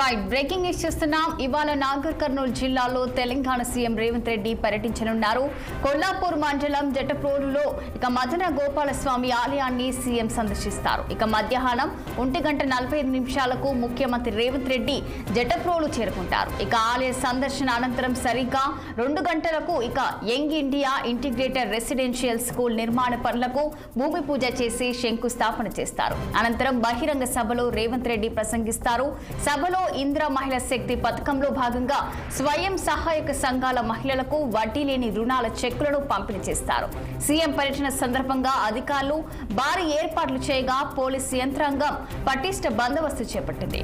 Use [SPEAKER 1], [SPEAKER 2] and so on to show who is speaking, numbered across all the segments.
[SPEAKER 1] Right breaking news చేస్తున్నాం. ఇవాళ నాగర్ కర్నూలు జిల్లాలో తెలంగాణ సీఎం రేవంత్ రెడ్డి పర్యటించనున్నారు. కొల్లాపూర్ మండలం జటప్రోలులో ఇక మదన గోపాలస్వామి ఆలయాన్ని సీఎం సందర్శిస్తారు. ఇక మధ్యాహ్నం ఒంటి గంట నలభై ఐదు నిమిషాలకు ముఖ్యమంత్రి రేవంత్ రెడ్డి జటప్రోలు చేరుకుంటారు. ఇక ఆలయ సందర్శన అనంతరం సరిగ్గా రెండు గంటలకు ఇక Young India integrated residential school నిర్మాణ పనులకు భూమి పూజ చేసి శంకుస్థాపన చేస్తారు. అనంతరం బహిరంగ సభలో రేవంత్ రెడ్డి ప్రసంగిస్తారు. సభలో ఇంద్ర మహిళా శక్తి పథకంలో భాగంగా స్వయం సహాయక సంఘాల మహిళలకు వడ్డీ లేని రుణాల చెక్కులను పంపిణీ చేస్తారు. సీఎం పర్యటన సందర్భంగా అధికారులు భారీ ఏర్పాట్లు చేయగా పోలీసు యంత్రాంగం పటిష్ట బందోబస్తు చేపట్టింది.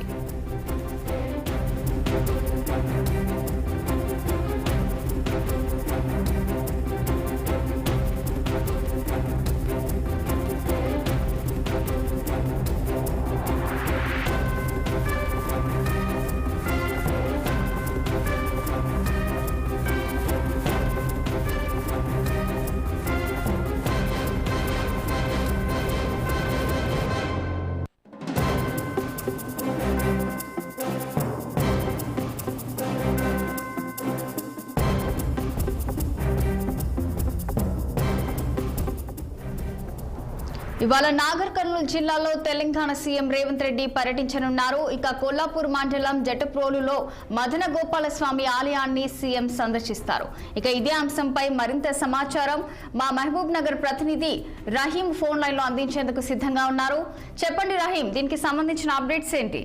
[SPEAKER 1] ఇవాళ నాగర్ కర్నూలు జిల్లాలో తెలంగాణ సీఎం రేవంత్ రెడ్డి పర్యటించనున్నారు. ఇక కొల్లాపూర్ మండలం జటప్రోలులో మదన గోపాలస్వామి ఆలయాన్ని సీఎం సందర్శిస్తారు. ఇక ఇదే అంశంపై మరింత సమాచారం. మా మహబూబ్ నగర్ ప్రతినిధి రహీం ఫోన్ లైన్లో అందించేందుకు సిద్ధంగా ఉన్నారు. చెప్పండి రహీం దీనికి సంబంధించిన అప్డేట్స్ ఏంటి?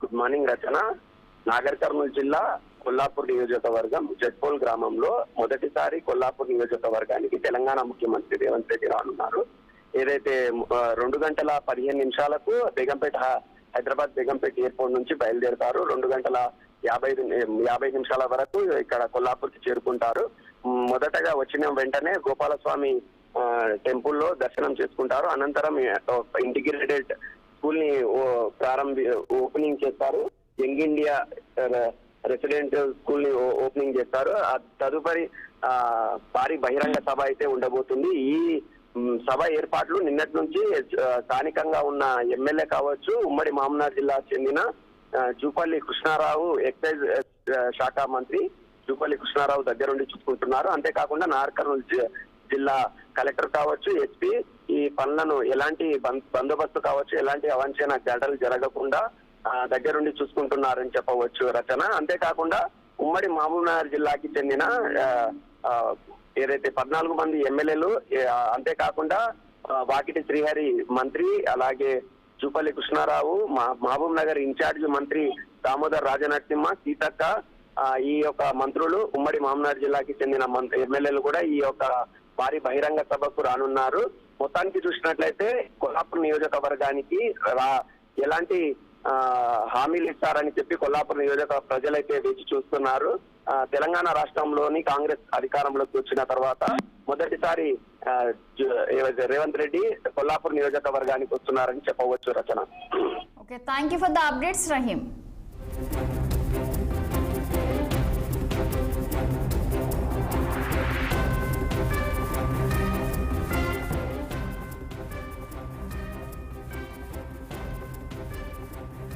[SPEAKER 2] Good morning Rachana. Nagar Kurnool జిల్లా కొల్లాపూర్ నియోజకవర్గం జట్పోల్ గ్రామంలో మొదటిసారి కొల్లాపూర్ నియోజకవర్గానికి తెలంగాణ ముఖ్యమంత్రి రేవంత్ రెడ్డి రానున్నారు. ఏదైతే రెండు గంటల పదిహేను నిమిషాలకు బేగంపేట హైదరాబాద్ బేగంపేట ఎయిర్పోర్ట్ నుంచి బయలుదేరుతారు. రెండు గంటల యాభై యాభై నిమిషాల వరకు ఇక్కడ కొల్లాపూర్కి చేరుకుంటారు. మొదటగా వచ్చిన వెంటనే గోపాలస్వామి టెంపుల్లో దర్శనం చేసుకుంటారు. అనంతరం ఇంటిగ్రేటెడ్ స్కూల్ని ప్రారంభి ఓపెనింగ్ చేస్తారు. యంగ్ ఇండియా రెసిడెంట్ స్కూల్ని ఓపెనింగ్ చేస్తారు. ఆ తదుపరి భారీ బహిరంగ సభ అయితే ఉండబోతుంది. ఈ సభ ఏర్పాట్లు నిన్నటి నుంచి స్థానికంగా ఉన్న ఎమ్మెల్యే కావచ్చు ఉమ్మడి మామనార్ జిల్లా చెందిన జూపల్లి కృష్ణారావు ఎక్సైజ్ శాఖ మంత్రి జూపల్లి కృష్ణారావు దగ్గరుండి చూసుకుంటున్నారు. అంతేకాకుండా నార్కర్నూలు జి- జిల్లా కలెక్టర్ కావచ్చు ఎస్పీ ఈ పనులను ఎలాంటి బందోబస్తు కావచ్చు ఎలాంటి అవంచన ఘటనలు జరగకుండా దగ్గరుండి చూసుకుంటున్నారని చెప్పవచ్చు రచన. అంతేకాకుండా ఉమ్మడి మహబూబ్నగర్ జిల్లాకి చెందిన ఏదైతే పద్నాలుగు మంది ఎమ్మెల్యేలు అంతేకాకుండా వాకిటి శ్రీహరి మంత్రి అలాగే జూపల్లి కృష్ణారావు మా- మహబూబ్ నగర్ ఇన్ఛార్జ్ మంత్రి దామోదర్ రాజనరసింహ సీతక్క ఈ యొక్క మంత్రులు ఉమ్మడి మహబూబ్నగర్ జిల్లాకి చెందిన మంత్రి ఎమ్మెల్యేలు కూడా ఈ యొక్క భారీ బహిరంగ సభకు రానున్నారు. మొత్తానికి చూసినట్లయితే కొల్లాపూర్ నియోజకవర్గానికి రా- ఎలాంటి హామీలు ఇస్తారని చెప్పి కొల్లాపూర్ నియోజక ప్రజలైతే వేచి చూస్తున్నారు. తెలంగాణ రాష్ట్రంలోని కాంగ్రెస్ అధికారంలోకి వచ్చిన తర్వాత మొదటిసారి రేవంత్ రెడ్డి కొల్లాపూర్ నియోజకవర్గానికి వస్తున్నారని చెప్పవచ్చు Rachana.
[SPEAKER 1] Okay thank you for the updates Rahim